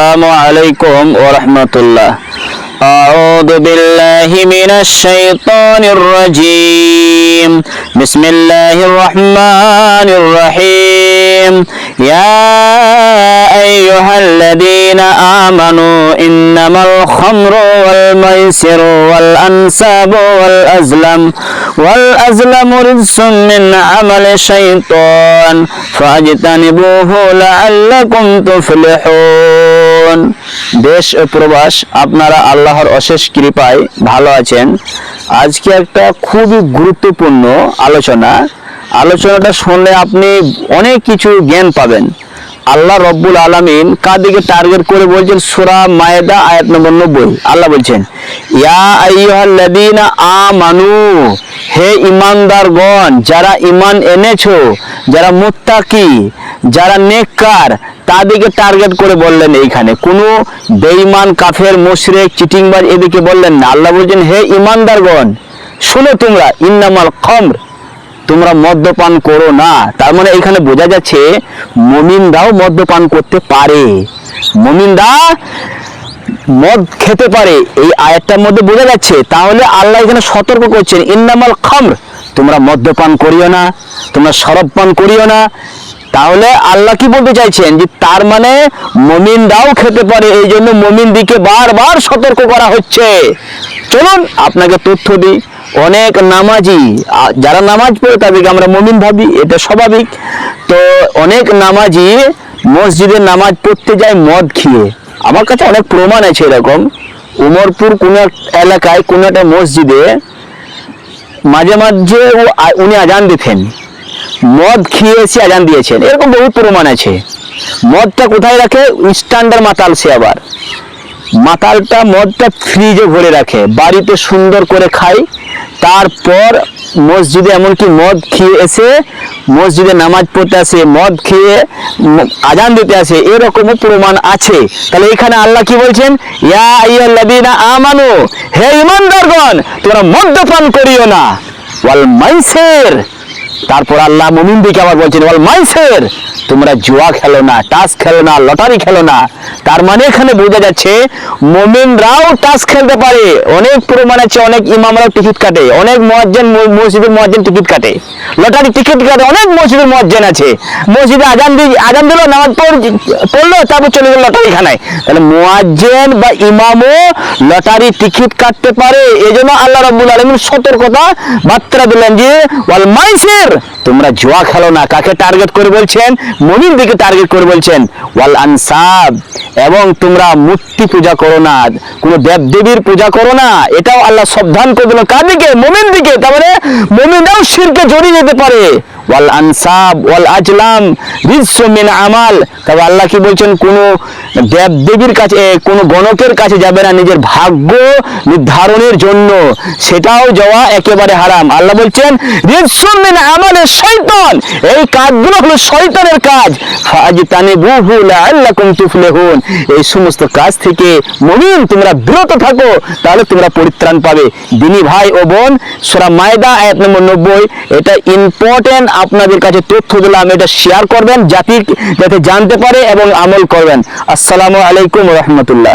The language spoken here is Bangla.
السلام عليكم ورحمة الله. أعوذ بالله من الشيطان الرجيم. بسم الله الرحمن الرحيم. يا أيها الذين آمنوا إنما الخمر والميسر والأنساب والأزلم والأزلم رجس من عمل الشيطان فاجتنبوه لعلكم تفلحون দেশ ও প্রবাস আপনারা আল্লাহর অশেষ কৃপায় ভালো আছেন আজকে একটা খুবই গুরুত্বপূর্ণ আলোচনা আলোচনাটা শুনলে আপনি অনেক কিছু জ্ঞান পাবেন আল্লাহ রব্বুল আলমিন কাদিকে টার্গেট করে বলছেন, সুরা মায়েদা, আয়াত নম্বর নব্বই। আল্লাহ বলছেন, ইয়া আইয়ুহাল্লাযীনা আমানু, হে ইমানদারগণ যারা ইমান এনেছো, যারা মুত্তাকি, যারা নেককার তাদেরকে টার্গেট করে বললেন এইখানে। কোনো বেঈমান, কাফের, মুশরিক, চিটিংবাজ এদিকে বললেন না। আল্লাহ বলছেন, হে ইমানদারগণ শোনো তোমরা, ইন্নামাল খমর তোমরা মদ্যপান করো না। তার মানে এখানে বোঝা যাচ্ছে মমিনরাও মদ্যপান করতে পারে। মমিনরা মদ খেতে পারে। এই আয়াতটার মধ্যে বোঝা যাচ্ছে। তাহলে আল্লাহ এখানে সতর্ক করছেন, ইন্নামাল খমর তোমরা মদ্যপান করিও না, তোমরা শরব পান করিও না। তাহলে আল্লাহ কি বলতে চাইছেন? যে তার মানে মমিনরাও খেতে পারে। এই জন্য মমিন দিকে বারবার সতর্ক করা হচ্ছে। চলুন আপনাকে তথ্য দিই। অনেক নামাজি যারা নামাজ পড়ে তাদেরকে আমরা মমিন ভাবি, এটা স্বাভাবিক। তো অনেক নামাজি মসজিদে নামাজ পড়তে যায়, মদ খেয়ে। আমার কাছে অনেক প্রমাণ আছে এরকম। উমরপুর কোনো এলাকায়, কোনো একটা মসজিদে মাঝে মাঝে উনি আজান দিতেন। মদ খেয়ে এসে আজান দিয়েছেন। এরকম বহু প্রমাণ আছে। মদটা কোথায় রাখে? স্ট্যান্ডার মাতাল সে আবার। মাতালটা মদটা ফ্রিজে ভরে রাখে। বাড়িতে সুন্দর করে খায়। তারপর মসজিদে এমনকি মদ খেয়ে এসে, মসজিদে নামাজ পড়তে আসে, মদ খেয়ে আজান দিতে আসে, এরকমও প্রমাণ আছে। তাহলে এখানে আল্লাহ কি বলছেন? ইয়া আমানু, হে ঈমানদারগণ, তোমরা মদ্যপান করিও না। ওয়াল মাইসির। তারপর আল্লাহ মুমিন দিকে আবার বলছেন, ওয়াল মাইসের। তোমরা জুয়া খেলো না টাস খেলো না, লটারি খেলো না। তার মানে এখানে বোঝা যাচ্ছে মুমিনরাও টাস খেলতে পারে। অনেক প্রমাণ আছে, অনেক ইমামরাও টিকিট কাটে। অনেক মুয়াজ্জিন ম- মসজিদের মুয়াজ্জিন টিকিট কাটে। লটারি টিকিট কাটে, অনেক মসজিদের মুয়াজ্জিন আছে। মসজিদে আজান দি আজান দিল, নামাজ পড়- পড়ল, তারপর চলে গেল লটারি খানায় তাহলে মুয়াজ্জিন বা ইমামও লটারি টিকিট কাটতে পারে। এজন্য আল্লাহ রাব্বুল আলামিন সতর্কতা বার্তা দিলেন যে, ওয়াল মাইসির, তোমরা জুয়া খেলো না। কাকে টার্গেট করে বলছেন? মুমিন দিকে টার্গেট করে বলছেন ওয়াল আনসাব এবং তোমরা মূর্তি পূজা করো না, কোনো দেব দেবীর পূজা করো না, এটাও আল্লাহ সাবধান করে দিল কার দিকে মুমিন দিকে তারপরে মুমিনরাও শিরকে জড়িয়ে যেতে পারে। ওয়াল আনসাব, ওয়াল আজলাম মিন আমাল। তবে আল্লাহ কি বলছেন, কোন দেব দেবীর কাছে কোন গণকের কাছে যাবে না নিজের ভাগ্য নির্ধারণের জন্য। সেটাও যাওয়া একেবারে হারাম। আল্লাহ বলছেন মিন আমালের শয়তান। এই কাজগুলো হলো শয়তানের কাজ। ফাজতানিবুহু লাআল্লাকুম তুফলিহুন। এই সমস্ত কাজ থেকে, মমিন, তোমরা বিরত থাকো, তাহলে তোমরা পরিত্রাণ পাবে। দিনী ভাই ও বোন, সোরা মায়দা এক নম্বর 90 এটা ইম্পর্টেন্ট আপনাদের কাছে তথ্য দিলাম, এটা শেয়ার করবেন জাতির যাতে জানতে পারে এবং আমল করবেন। আসসালামু আলাইকুম রহমতুল্লাহ।